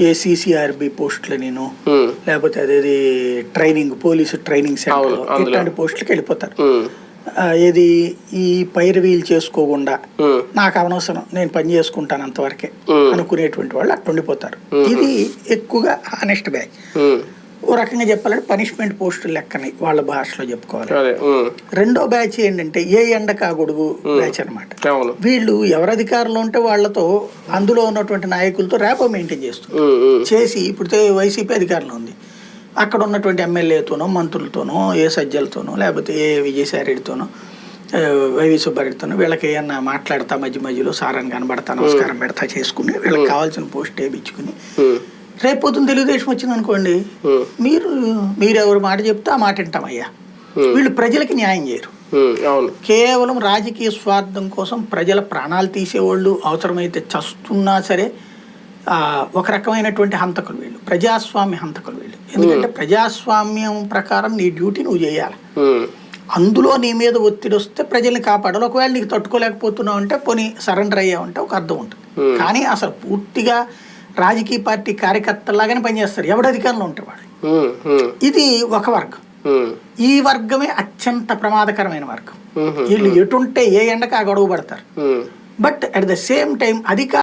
ఏ CCRB పోస్టులు నేను. ఉమ్, లేకపోతే అదేది ట్రైనింగ్ పోలీసు ట్రైనింగ్ సెంటర్. ఇట్లాంటి పోస్టులకు వెళ్ళిపోతారు. ఆ, ఏది ఈ పైరవీలు చేసుకోకుండా ఉమ్, నాకు అనవసరం నేను పని చేసుకుంటాను అంతవరకే Hmm. అనుకునేటువంటి వాళ్ళు అట్లా ఉండిపోతారు. ఇది ఎక్కువగా హానెస్ట్ ఉమ్, ఓ రకంగా చెప్పాలంటే పనిష్మెంట్ పోస్టులు లెక్కని వాళ్ళ భాషలో చెప్పుకోవాలి. రెండో బ్యాచ్ ఏంటంటే ఏ ఎండక ఆ గొడుగు బ్యాచ్ అన్నమాట. అవును. వీళ్ళు ఎవరు అధికారంలో ఉంటే వాళ్ళతో అందులో ఉన్నటువంటి నాయకులతో ర్యాపో మెయింటైన్ ఉమ్, చేసి ఇప్పుడు వైసీపీ అధికారంలో ఉంది. అక్కడ ఉన్నటువంటి ఎమ్మెల్యేతోనో మంత్రులతోనో ఏ సజ్జలతోనో లేకపోతే ఏ విజయసాయిరెడ్డితోనో వైవి సుబ్బారెడ్డితోనో వీళ్ళకి ఏమన్నా మాట్లాడతా మధ్య మధ్యలో సారాన్ని కనబడతా నమస్కారం పెడతా చేసుకుని వీళ్ళకి కావాల్సిన పోస్ట్ వేయించుకుని రేపు పొద్దున్న తెలుగుదేశం వచ్చింది అనుకోండి మీరు మీరు ఎవరు మాట చెప్తే ఆ మాట వింటామయ్యా. వీళ్ళు ప్రజలకి న్యాయం చేయరు. అవును. కేవలం రాజకీయ స్వార్థం కోసం ప్రజల ప్రాణాలు తీసేవాళ్ళు అవసరమైతే చస్తున్నా సరే ఒక రకమైనటువంటి హంతకులు వీళ్ళు. ప్రజాస్వామ్య హంతకులు వీళ్ళు. ఎందుకంటే ప్రజాస్వామ్యం ప్రకారం నీ డ్యూటీ నువ్వు చేయాలి. అందులో నీ మీద ఒత్తిడి వస్తే ప్రజల్ని కాపాడాలి. ఒకవేళ నీకు తట్టుకోలేకపోతున్నావు అంటే పోనీ సరెండర్ అయ్యావంటే ఒక అర్థం ఉంటుంది. కానీ అసలు పూర్తిగా రాజకీయ పార్టీ కార్యకర్తలాగానే పనిచేస్తారు. ఎవడు అధికారంలో ఉంటే వాడు? ఇది ఒక వర్గం. ఈ వర్గమే అత్యంత ప్రమాదకరమైన వర్గం. వీళ్ళు ఎటుంటే ఏ ఎండకు ఆ గొడవ పడతారు. But at the same time అధికార